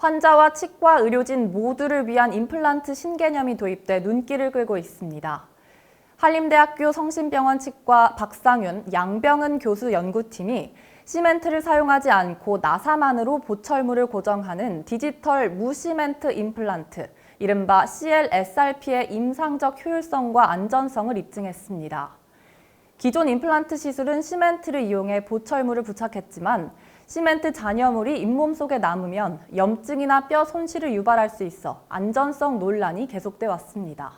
환자와 치과 의료진 모두를 위한 임플란트 신개념이 도입돼 눈길을 끌고 있습니다. 한림대학교 성심병원 치과 박상윤, 양병은 교수 연구팀이 시멘트를 사용하지 않고 나사만으로 보철물을 고정하는 디지털 무시멘트 임플란트, 이른바 CLSRP의 임상적 효율성과 안전성을 입증했습니다. 기존 임플란트 시술은 시멘트를 이용해 보철물을 부착했지만 시멘트 잔여물이 잇몸 속에 남으면 염증이나 뼈 손실을 유발할 수 있어 안전성 논란이 계속돼 왔습니다.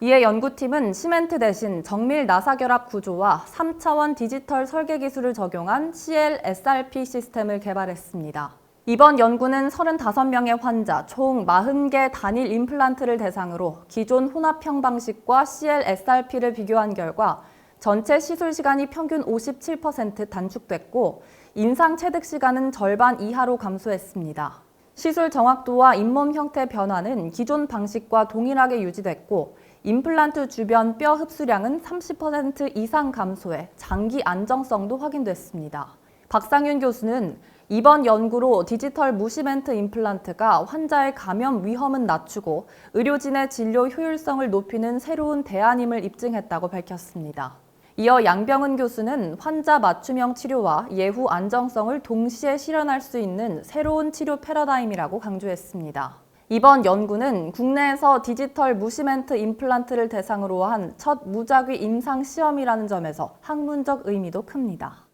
이에 연구팀은 시멘트 대신 정밀 나사결합 구조와 3차원 디지털 설계 기술을 적용한 CLSRP 시스템을 개발했습니다. 이번 연구는 35명의 환자 총 40개 단일 임플란트를 대상으로 기존 혼합형 방식과 CLSRP를 비교한 결과 전체 시술 시간이 평균 57% 단축됐고 인상 체득 시간은 절반 이하로 감소했습니다. 시술 정확도와 잇몸 형태 변화는 기존 방식과 동일하게 유지됐고 임플란트 주변 뼈 흡수량은 30% 이상 감소해 장기 안정성도 확인됐습니다. 박상윤 교수는 이번 연구로 디지털 무시멘트 임플란트가 환자의 감염 위험은 낮추고 의료진의 진료 효율성을 높이는 새로운 대안임을 입증했다고 밝혔습니다. 이어 양병은 교수는 환자 맞춤형 치료와 예후 안정성을 동시에 실현할 수 있는 새로운 치료 패러다임이라고 강조했습니다. 이번 연구는 국내에서 디지털 무시멘트 임플란트를 대상으로 한 첫 무작위 임상 시험이라는 점에서 학문적 의미도 큽니다.